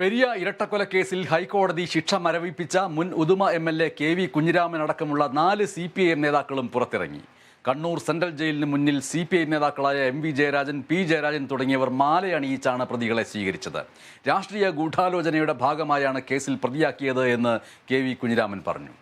പെരിയ ഇരട്ടക്കൊലക്കേസിൽ ഹൈക്കോടതി ശിക്ഷ മരവിപ്പിച്ച മുൻ Uduma M L A K V Kunhiraman അടക്കമുള്ള നാല് സി പി ഐ എം നേതാക്കളും പുറത്തിറങ്ങി. കണ്ണൂർ സെൻട്രൽ ജയിലിന് മുന്നിൽ സി പി ഐ നേതാക്കളായ M V Jayarajan P Jayarajan തുടങ്ങിയവർ മാലയണിയിച്ചാണ് പ്രതികളെ സ്വീകരിച്ചത്. രാഷ്ട്രീയ ഗൂഢാലോചനയുടെ ഭാഗമായാണ് കേസിൽ പ്രതിയാക്കിയത് എന്ന് കെ വി കുഞ്ഞിരാമൻ പറഞ്ഞു.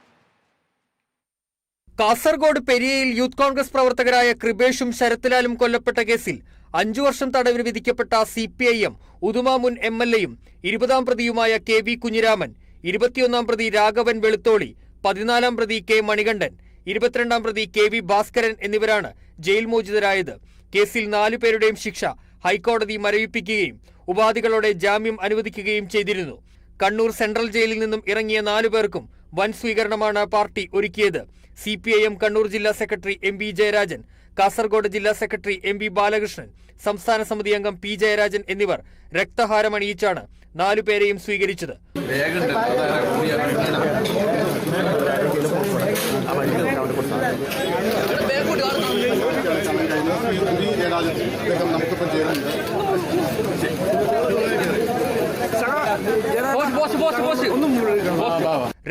കാസർഗോഡ് പെരിയയിൽ യൂത്ത് കോൺഗ്രസ് പ്രവർത്തകരായ കൃപേഷും ശരത്ലാലും കൊല്ലപ്പെട്ട കേസിൽ അഞ്ചു വർഷം തടവിന് വിധിക്കപ്പെട്ട C P I M Uduma മുൻ എം എൽ എയും ഇരുപതാം പ്രതിയുമായ കെ വി കുഞ്ഞിരാമൻ ഇരുപത്തിയൊന്നാം പ്രതി രാഘവൻ വെളുത്തോളി പതിനാലാം പ്രതി കെ മണികണ്ഠൻ ഇരുപത്തിരണ്ടാം പ്രതി കെ വി ഭാസ്കരൻ എന്നിവരാണ് ജയിൽ മോചിതരായത്. കേസിൽ നാലുപേരുടെയും ശിക്ഷ ഹൈക്കോടതി മരവിപ്പിക്കുകയും ഉപാധികളോടെ ജാമ്യം അനുവദിക്കുകയും ചെയ്തിരുന്നു. കണ്ണൂർ സെൻട്രൽ ജയിലിൽ നിന്നും ഇറങ്ങിയ നാലുപേർക്കും വൻ സ്വീകരണമാണ് പാർട്ടി ഒരുക്കിയത്. C P I M Kannur ജില്ലാ secretary M V Jayarajan Kasargod ജില്ലാ സെക്രട്ടറി എം വി ബാലകൃഷ്ണൻ സംസ്ഥാന സമിതി അംഗം പി ജയരാജൻ എന്നിവർ രക്തഹാരം അണിയിച്ചാണ് നാലുപേരെയും സ്വീകരിച്ചത്. ഇദ്ദേഹം നമുക്കിപ്പം ചേരുന്നുണ്ട്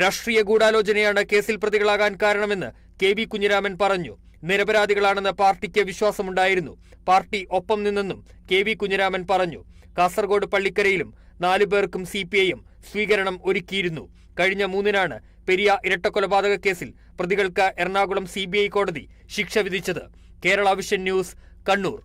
രാഷ്ട്രീയ ഗൂഢാലോചനയാണ് കേസിൽ പ്രതികളാകാൻ കാരണമെന്ന് കെ വി കുഞ്ഞിരാമൻ പറഞ്ഞു. നിരപരാധികളാണെന്ന് പാർട്ടിക്ക് വിശ്വാസമുണ്ടായിരുന്നു. പാർട്ടി ഒപ്പം നിന്നെന്നും കെ വി കുഞ്ഞിരാമൻ പറഞ്ഞു. കാസർഗോഡ് പള്ളിക്കരയിലും നാലു പേർക്കും സി പി ഐയും സ്വീകരണം ഒരുക്കിയിരുന്നു. കഴിഞ്ഞ മൂന്നിനാണ് പെരിയ ഇരട്ടക്കൊലപാതക കേസിൽ പ്രതികൾക്ക് എറണാകുളം സി കോടതി ശിക്ഷ വിധിച്ചത്. Kerala vision news Kannur.